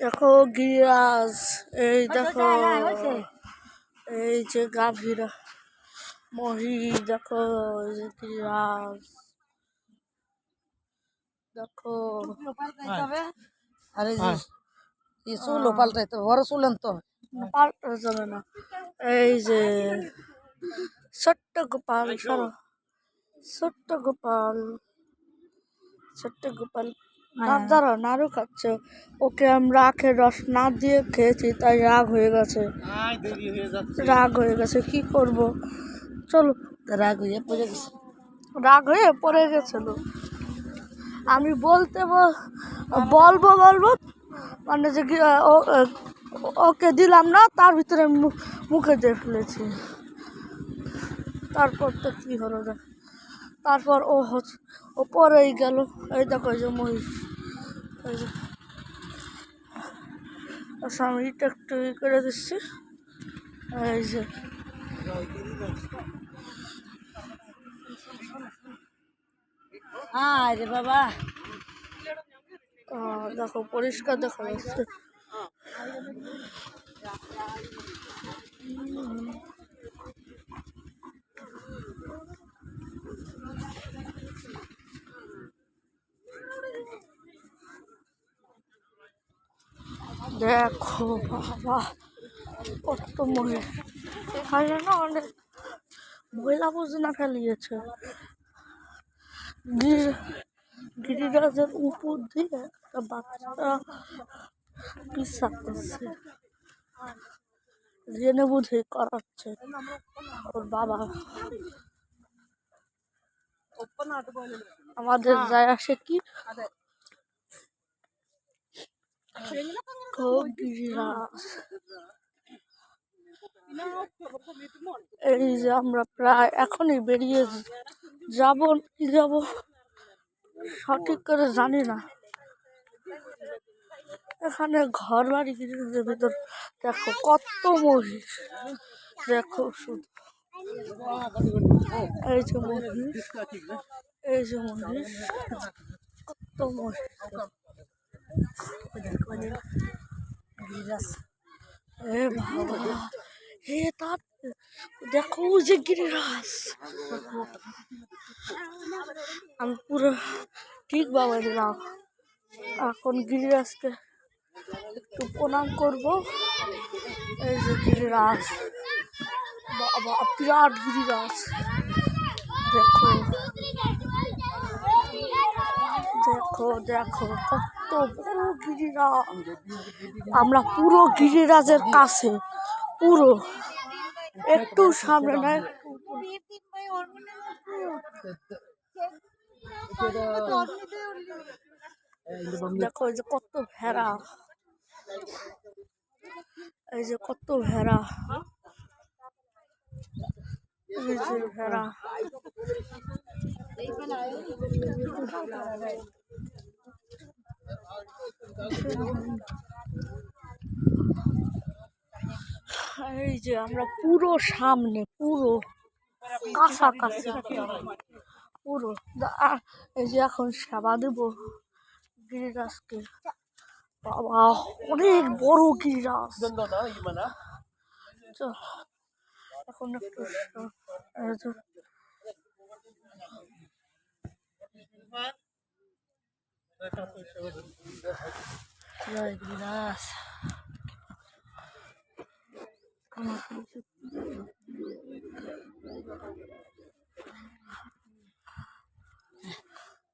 দেখো গিরাজ এই দেখো এই যে গাভীরা মহি দেখো গিরাজ দেখো। আরে এই চুলও পাল্টাইতে বড় চুল আনতে হবে পাল্টা যাবে না। এই যে ছোট্ট গোপাল সরো। ছোট্ট গোপাল ছোট্ট গোপাল। দাঁড়া নাড়ু খাচ্ছে। ওকে আমরা আখের রস না দিয়ে খেয়েছি তাই রাগ হয়ে গেছে। রাগ হয়ে গেছে কি করব? চলো। রাগ হয়ে পড়ে গেছে। রাগ হয়ে পড়ে গেছিল। আমি বলতে বলব বলব মানে যে ওকে দিলাম না তার ভিতরে মুখে দিয়ে ফেলেছি তারপর তো কী হলো দেখ তারপর ও হচ্ছে ও পরেই গেল। এই দেখো যে মহিষ। আচ্ছা আমি একটু ই করে দিচ্ছি। এই যে। হ্যাঁ রে বাবা। আহ, দেখো পরিষ্কার দেখা যাচ্ছে দেখো বাবা, কত মহিলা। এখানে না অনেক মহিলা আবর্জনা ফেলিয়েছে। গির- গিরিরাজের উপর দিয়ে একটা বাচ্চা পিসা করছে। জেনে বুঝে করাচ্ছে। ওর বাবা। আমাদের যায় আসে কি? খুব এই যে আমরা প্রায় এখনই বেরিয়ে যাব কি যাব সঠিক করে জানি না এখানে ঘর বাড়ি গিরিজের ভিতর দেখো কত মহিষ দেখো শুধু এই যে মহিষ এই যে মহিষ কত মহিষ এ দেখো যে গিরিরাজ আমি পুরো ঠিক বাবা দিলাম এখন গিরিরাজকে একটু প্রণাম করব এই যে গিরিরাজ বাবা বিরাট গিরিরাজ দেখো দেখো দেখো কত বড় গিরিরাজ। আমরা পুরো গিরিরাজের কাছে, পুরো। একটু সামনে না দেখো, এই যে কত ভেড়া। এই যে কত ভেড়া। ভেড়া। এই যে আমরা পুরো সামনে পুরো কাছাকাছি পুরো এই যে এখন সেবা দেব গিরিরাজকে। বাবা অনেক বড় গিরিরাজ। এখন একটু স- এই যে জয়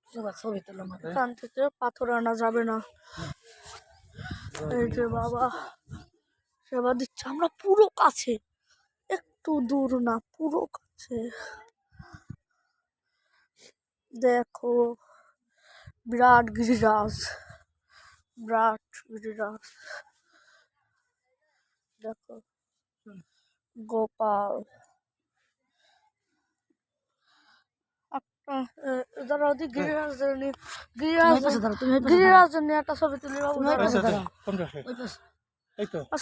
এবার ছবি থেকে পাথর আনা যাবে না এই যে বাবা, সেবা দিচ্ছে, আমরা পুরো কাছে, একটু দূর না, পুরো কাছে। দেখো বিরাট গিরিরাজ বিরাট গিরিরাজ দেখো গোপাল একটা ধরো ওদিক গিরিরাজ নিয়ে গিরিরাজ তুমি এই পাশে দাঁড়াও, তুমি এই পাশে গিরিরাজ নিয়ে একটা ছবি তুলি বাবু তুমি এই পাশে আচ্ছা দাঁড়াও কোনটা ওই পাশে এই তো